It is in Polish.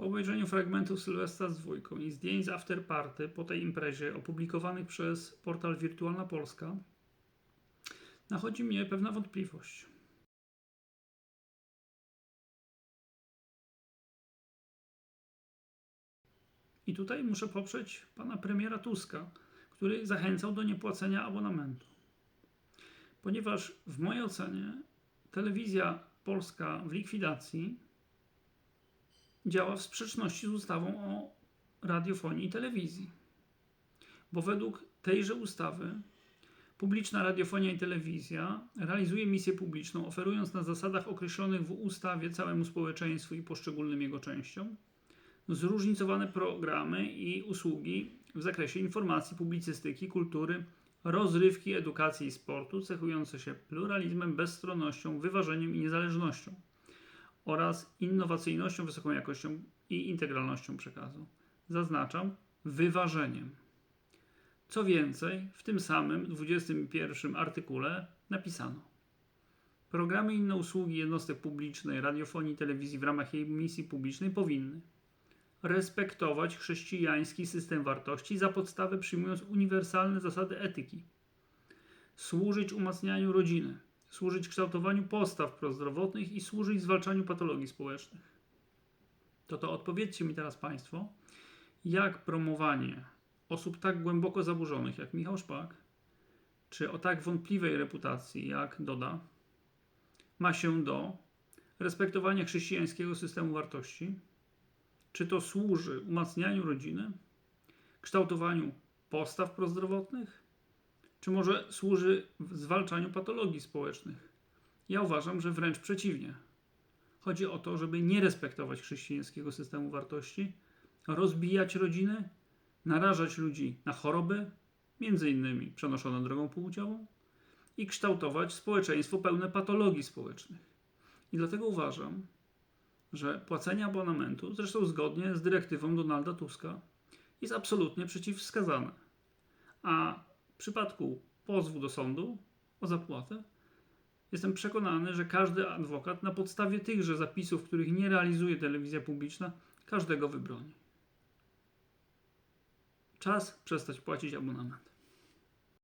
Po obejrzeniu fragmentu Sylwestra z dwójką i zdjęć z afterparty po tej imprezie opublikowanych przez portal Wirtualna Polska, nachodzi mnie pewna wątpliwość. I tutaj muszę poprzeć pana premiera Tuska, który zachęcał do niepłacenia abonamentu. Ponieważ w mojej ocenie telewizja polska w likwidacji działa w sprzeczności z ustawą o radiofonii i telewizji. Bo według tejże ustawy publiczna radiofonia i telewizja realizuje misję publiczną, oferując na zasadach określonych w ustawie całemu społeczeństwu i poszczególnym jego częściom zróżnicowane programy i usługi w zakresie informacji, publicystyki, kultury, rozrywki, edukacji i sportu, cechujące się pluralizmem, bezstronnością, wyważeniem i niezależnością oraz innowacyjnością, wysoką jakością i integralnością przekazu. Zaznaczam, wyważeniem. Co więcej, w tym samym 21 artykule napisano: Programy i inne usługi jednostek publicznej, radiofonii i telewizji w ramach jej misji publicznej powinny respektować chrześcijański system wartości za podstawę przyjmując uniwersalne zasady etyki, służyć umacnianiu rodziny, służyć kształtowaniu postaw prozdrowotnych i służyć zwalczaniu patologii społecznych. To to odpowiedzcie mi teraz Państwo, jak promowanie osób tak głęboko zaburzonych jak Michał Szpak, czy o tak wątpliwej reputacji jak Doda, ma się do respektowania chrześcijańskiego systemu wartości, czy to służy umacnianiu rodziny, kształtowaniu postaw prozdrowotnych, czy może służy zwalczaniu patologii społecznych? Ja uważam, że wręcz przeciwnie. Chodzi o to, żeby nie respektować chrześcijańskiego systemu wartości, rozbijać rodziny, narażać ludzi na choroby, między innymi przenoszone drogą płciową, i kształtować społeczeństwo pełne patologii społecznych. I dlatego uważam, że płacenie abonamentu, zresztą zgodnie z dyrektywą Donalda Tuska, jest absolutnie przeciwwskazane. A przypadku pozwu do sądu o zapłatę jestem przekonany, że każdy adwokat na podstawie tychże zapisów, których nie realizuje telewizja publiczna, każdego wybroni. Czas przestać płacić abonament.